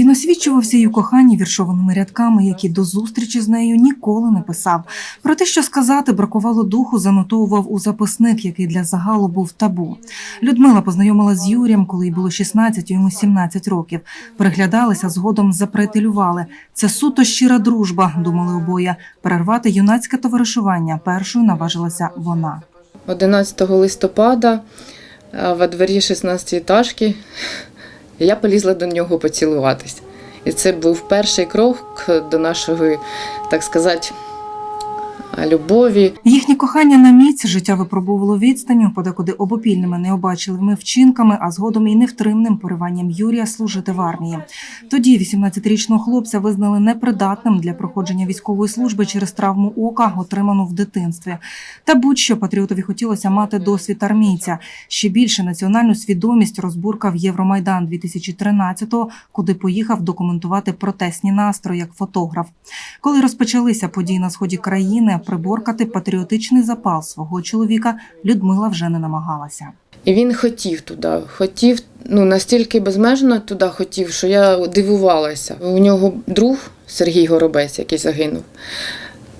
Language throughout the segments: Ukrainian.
Він освічувався її у коханні віршованими рядками, які до зустрічі з нею ніколи не писав. Про те, що сказати, бракувало духу, занотовував у записник, який для загалу був табу. Людмила познайомила з Юрієм, коли їй було 16, йому 17 років. Переглядалися, згодом заприятелювали. Це суто щира дружба, думали обоє. Перервати юнацьке товаришування першою наважилася вона. 11 листопада во дворі 16 етажки я полізла до нього поцілуватись. І це був перший крок до нашої, так сказати, любові. Їхнє кохання на міць життя випробувало відстанню, подекуди обопільними необачливими вчинками, а згодом і невтримним пориванням Юрія служити в армії. Тоді 18-річного хлопця визнали непридатним для проходження військової служби через травму ока, отриману в дитинстві. Та будь-що патріотові хотілося мати досвід армійця. Ще більше національну свідомість розбуркав Євромайдан 2013-го, куди поїхав документувати протестні настрої як фотограф. Коли розпочалися події на сході країни, приборкати патріотичний запал свого чоловіка Людмила вже не намагалася. І він хотів туди, хотів ну настільки безмежно туди хотів, що я дивувалася. У нього друг Сергій Горобець, який загинув.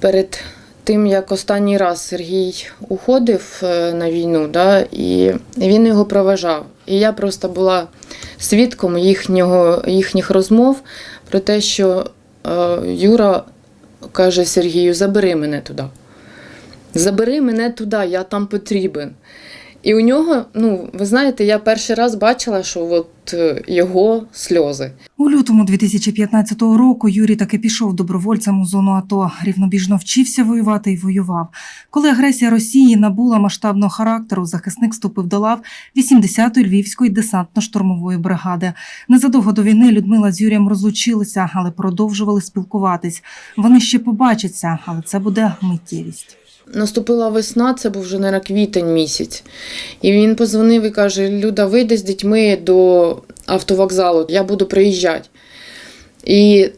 Перед тим, як останній раз Сергій уходив е, на війну, да, і він його проважав. І я просто була свідком їхнього, їхніх розмов про те, що е, Юра каже Сергію: забери мене туди. Забери мене туди, я там потрібен. І у нього, ну, ви знаєте, я перший раз бачила, що от е, його сльози. У лютому 2015 року Юрій таки пішов добровольцем у зону АТО. Рівнобіжно вчився воювати і воював. Коли агресія Росії набула масштабного характеру, захисник вступив до лав 80-ї Львівської десантно-штурмової бригади. Незадовго до війни Людмила з Юрієм розлучилися, але продовжували спілкуватись. Вони ще побачаться, але це буде миттєвість. Наступила весна, це був вже наверное, квітень місяць. І він позвонив і каже: Люда, вийди з дітьми до автовокзалу, я буду приїжджати. І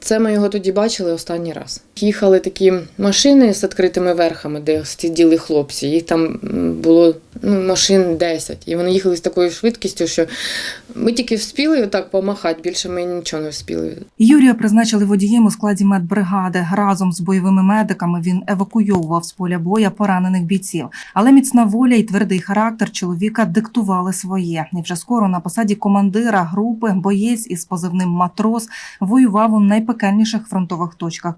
це ми його тоді бачили останній раз. Їхали такі машини з відкритими верхами, де сиділи хлопці. Їх там було ну, машин 10. І вони їхали з такою швидкістю, що ми тільки вспіли отак помахати, більше ми нічого не вспіли. Юрія призначили водієм у складі медбригади. Разом з бойовими медиками він евакуйовував з поля боя поранених бійців. Але міцна воля і твердий характер чоловіка диктували своє. І вже скоро на посаді командира групи боєць із позивним матрос воював у найпекельніших фронтових точках.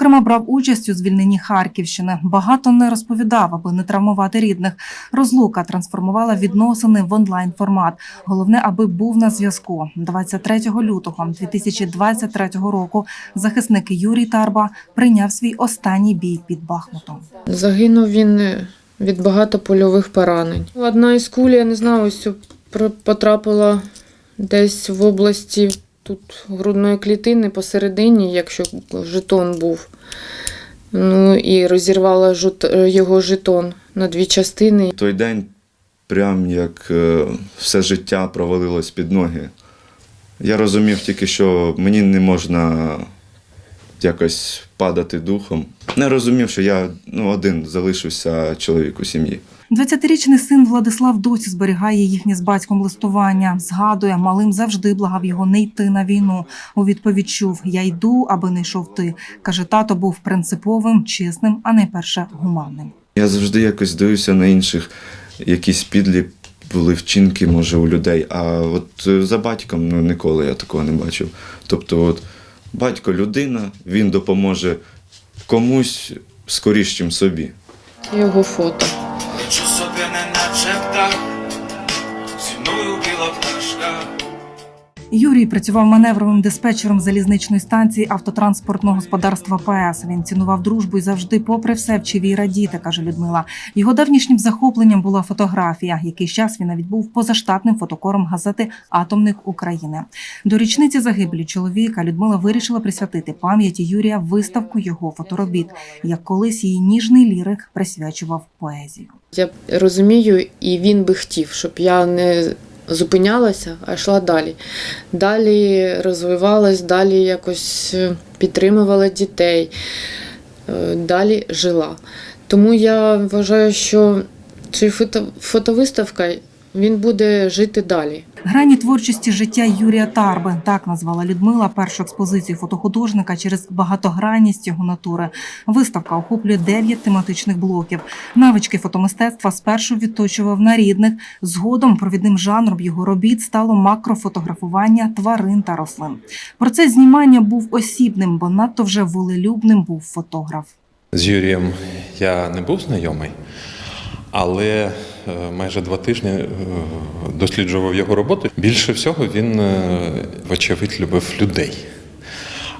Зокрема, брав участь у звільненні Харківщини. Багато не розповідав, аби не травмувати рідних. Розлука трансформувала відносини в онлайн формат. Головне, аби був на зв'язку. 23 лютого 2023 року захисник Юрій Тарба прийняв свій останній бій під Бахмутом. Загинув він е, від багато польових поранень. Одна із куль, я не знаю, ось потрапила десь в області тут грудної клітини посередині, якщо жетон був. Ну і розірвала його жетон на дві частини. Той день прям як е, все життя провалилось під ноги. Я розумів тільки, що мені не можна якось падати духом. Не розумів, що я ну, один залишився чоловік у сім'ї. 20-річний син Владислав досі зберігає їхнє з батьком листування. Згадує, малим завжди благав його не йти на війну. У відповідь чув: Я йду, аби не йшов ти. каже, тато був принциповим, чесним, а найперше гуманним. Я завжди якось дивився на інших, якісь підлі були вчинки, може, у людей. А от е, за батьком ну, ніколи я такого не бачив. Тобто, от, батько людина, він допоможе комусь скоріш, ніж собі. Його фото. Птах, зі мною біла пташка. Юрій працював маневровим диспетчером залізничної станції автотранспортного господарства ПС. Він цінував дружбу і завжди, попри все, вчив їй радіти, каже Людмила. Його давнішнім захопленням була фотографія. Якийсь час він навіть був позаштатним фотокором газети Атомник України. До річниці загибелі чоловіка Людмила вирішила присвятити пам'яті Юрія виставку його фоторобіт, як колись її ніжний лірик присвячував поезію. Я розумію, і він би хотів, щоб я не зупинялася, а йшла далі. Далі розвивалась, далі якось е, підтримувала дітей, е, далі жила. Тому я вважаю, що ця фото, фотовиставка Він буде жити далі. Грані творчості життя Юрія Тарби так назвала Людмила першу експозицію фотохудожника через багатогранність його натури. Виставка охоплює дев'ять тематичних блоків. Навички фотомистецтва спершу відточував на рідних. Згодом провідним жанром його робіт стало макрофотографування тварин та рослин. Процес знімання був осібним, бо надто вже волелюбним був фотограф. З Юрієм я не був знайомий, але е, майже два тижні е, досліджував його роботу. Більше всього він, е, вочевидь, любив людей.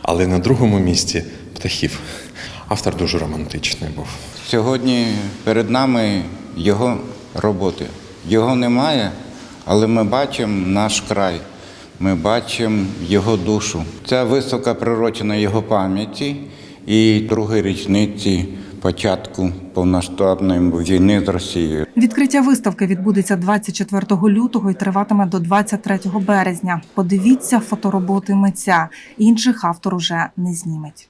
Але на другому місці птахів. Автор дуже романтичний був. Сьогодні перед нами його роботи. Його немає, але ми бачимо наш край, ми бачимо його душу. Ця виставка прирочена його пам'яті і другої річниці початку повноштабної війни з Росією. Відкриття виставки відбудеться 24 лютого і триватиме до 23 березня. Подивіться фотороботи митця. Інших автор уже не зніметь.